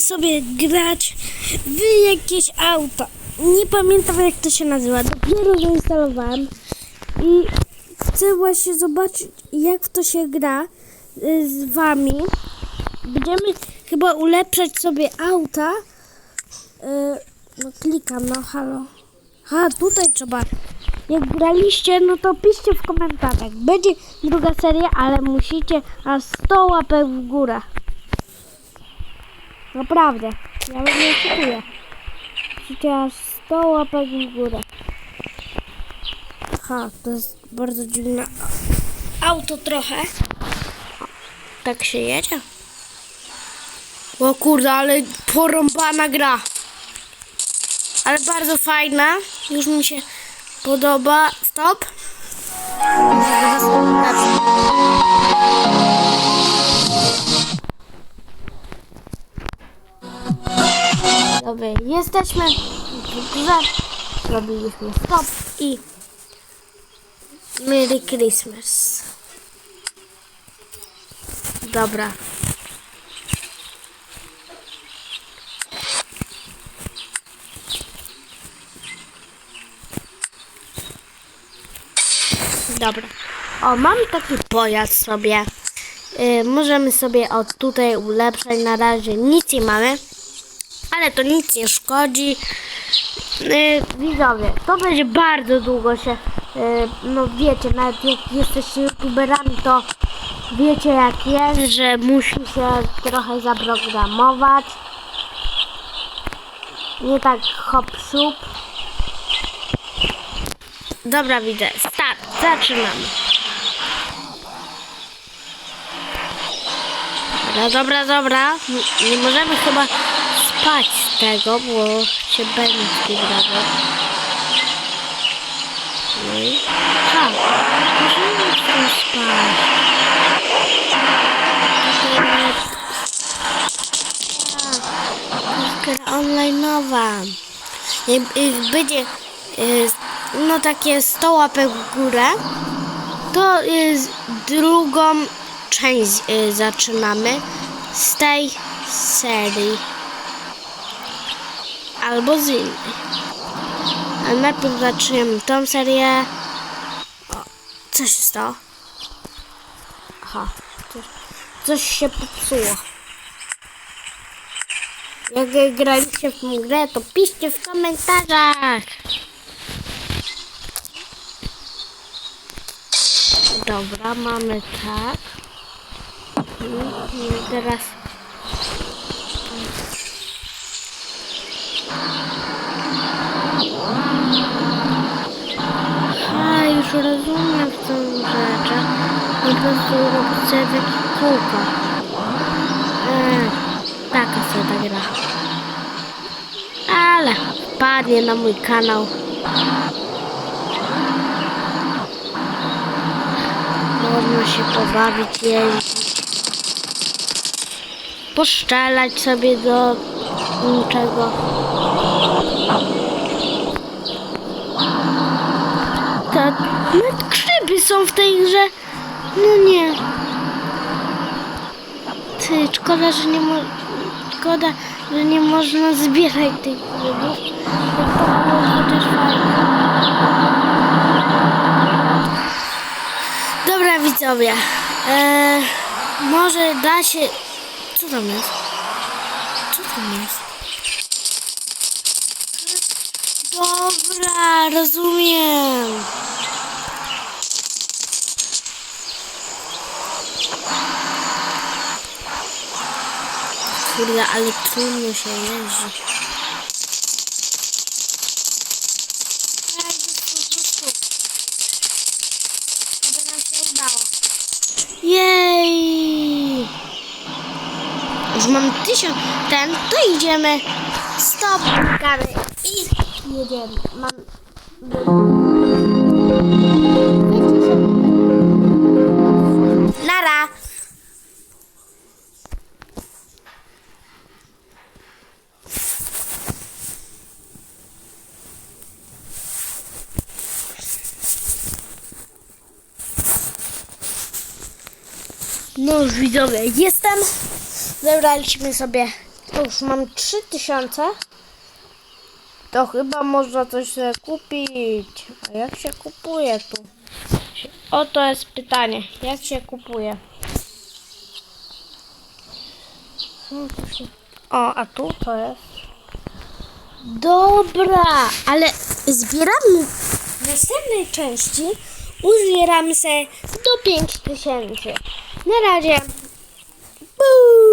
sobie grać w jakieś auto. Nie pamiętam jak to się nazywa. Dopiero zainstalowałem i chcę właśnie zobaczyć jak to się gra y, z wami. Będziemy chyba ulepszać sobie auta. Y, No klikam, no halo. Ha, tutaj trzeba. Jak graliście, no to piszcie w komentarzach. Będzie druga seria, ale musicie aż 100 łapek w górę. Naprawdę. Ja wam nie oczekuję. Musicie aż 100 łapek w górę. Aha, to jest bardzo dziwne auto trochę. Tak się jedzie. O kurde, ale porąbana gra. Ale bardzo fajna. Już mi się podoba. Stop. Dobra, jesteśmy w grze. Zrobiliśmy stop i Merry Christmas. Dobra. Dobra. O, mam taki pojazd sobie. Y, możemy sobie od tutaj ulepszać. Na razie nic nie mamy. Ale to nic nie szkodzi. Yy, widzowie, to będzie bardzo długo się, yy, no wiecie, nawet jak jesteście youtuberami, to wiecie jak jest, że musi się trochę zaprogramować. Nie tak hop siup. Dobra, widzę. Start. Zaczynamy. Dobra, dobra, dobra. Nie, nie możemy chyba spać z tego, bo się będzie wydawał. No i... Ha! Możemy z tym spać. Gra online'owa. Będzie y, no takie 100 łapek w górę, to z drugą część y, zaczynamy z tej serii. Albo z innej. Ale najpierw zaczniemy tą serię. O, co się stało? Aha, coś, coś się popsuło. Jak graliście w tą grę, to piszcie w komentarzach. Dobra, mamy tak. I teraz A, już rozumiem w tą rzecz. Po prostu chcę takie kółko. Eee, taka sobie ta gra. Ale wpadnie na mój kanał. Można się pobawić, jeździć. Poszczelać sobie do niczego. Tak, nawet grzyby są w tej grze. No nie. Ty, szkoda, że nie mo... Szkoda, że nie można zbierać tych grzybów. Dobra widzowie. Eee, może da się... Co tam jest? Co tam jest? Dobra, rozumiem. Kurde, ale trudno się jeździ. Jej! Już mam tysiąc ten, to idziemy. Stop, klikamy i jedziemy. Mam... No już widzowie, jestem. Zebraliśmy sobie To już mam 3000. To chyba można coś sobie kupić. A jak się kupuje tu? Oto jest pytanie. Jak się kupuje? O, a tu to jest. Dobra, ale zbieramy w następnej części. Uzbieramy se do 5000. Na razie. Buu!